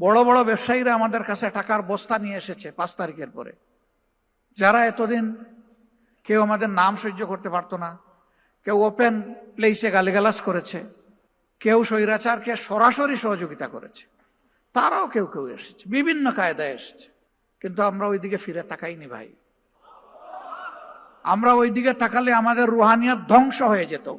বড় বড় ব্যবসায়ীরা আমাদের কাছে টাকার বস্তা নিয়ে এসেছে পাঁচ তারিখের পরে। যারা এতদিন কেউ আমাদের নাম সহ্য করতে পারতো না, কেউ ওপেন প্লেসে গালিগালাজ করেছে, কেউ স্বৈরাচারকে সরাসরি সহযোগিতা করেছে, তারাও কেউ কেউ এসেছে, বিভিন্ন কায়দায় এসেছে। কিন্তু আমরা ওইদিকে ফিরে তাকাইনি ভাই। আমরা ওইদিকে তাকালে আমাদের রুহানিয়াত ধ্বংস হয়ে যেত।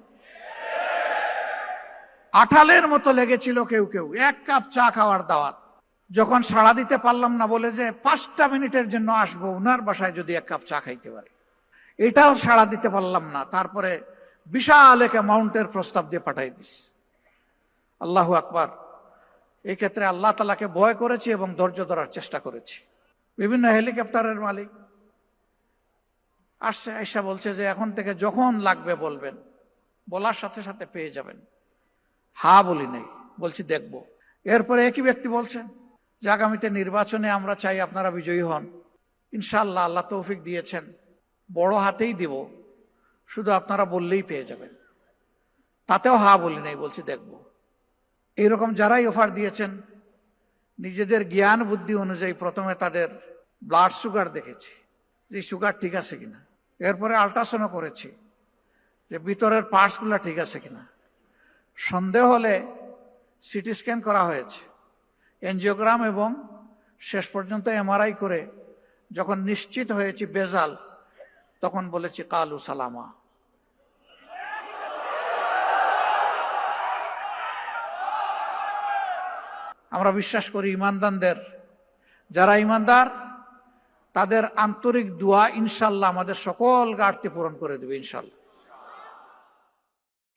আঠালের মতো লেগেছিল কেউ কেউ, এক কাপ চা খাওয়ার দাওয়াত। যখন সাড়া দিতে পারলাম না বলে যে পাঁচটা মিনিটের জন্য আসব, উনার বাসায় যদি এক কাপ চা খাইতে পারে। এটাও সাড়া দিতে পারলাম না, তারপরে বিশাল এক অ্যামাউন্টের প্রস্তাব দিয়ে পাঠাই দিস আল্লাহু আকবার। এই ক্ষেত্রে আল্লাহ তালাকে ভয় করেছি এবং ধৈর্য ধরার চেষ্টা করেছি। বিভিন্ন হেলিকপ্টারের মালিক আসছে আইসা বলছে যে এখন থেকে যখন লাগবে বলবেন, বলার সাথে সাথে পেয়ে যাবেন। হা বলি নাই, বলছি দেখব। এরপরে একই ব্যক্তি বলছেন যে আগামীতে নির্বাচনে আমরা চাই আপনারা বিজয়ী হন। ইনশাল্লাহ আল্লাহ তৌফিক দিয়েছেন। বড় হাতেই দিব। শুধু আপনারা বললেই পেয়ে যাবেন। তাতেও হা বলি নাই, বলছি দেখব। এইরকম যারাই অফার দিয়েছেন, নিজেদের জ্ঞান বুদ্ধি অনুযায়ী প্রথমে তাদের ব্লাড সুগার দেখেছি, যে সুগার ঠিক আছে কিনা। এরপরে আল্ট্রাসাউন্ড করেছি, যে ভিতরের পার্টসগুলো ঠিক আছে কিনা। সন্দেহ হলে সিটি স্ক্যান করা হয়েছে। এনজিওগ্রাম এবং শেষ পর্যন্ত এমআরআই করে যখন নিশ্চিত হয়েছি বেজাল, তখন বলেছি, কালু সালামা। আমরা বিশ্বাস করি ইমানদানদের যারা ইমানদার, তাদের আন্তরিক দোয়া ইনশাল্লাহ আমাদের সকল ঘাটতি পূরণ করে দেবে ইনশাল্লাহ।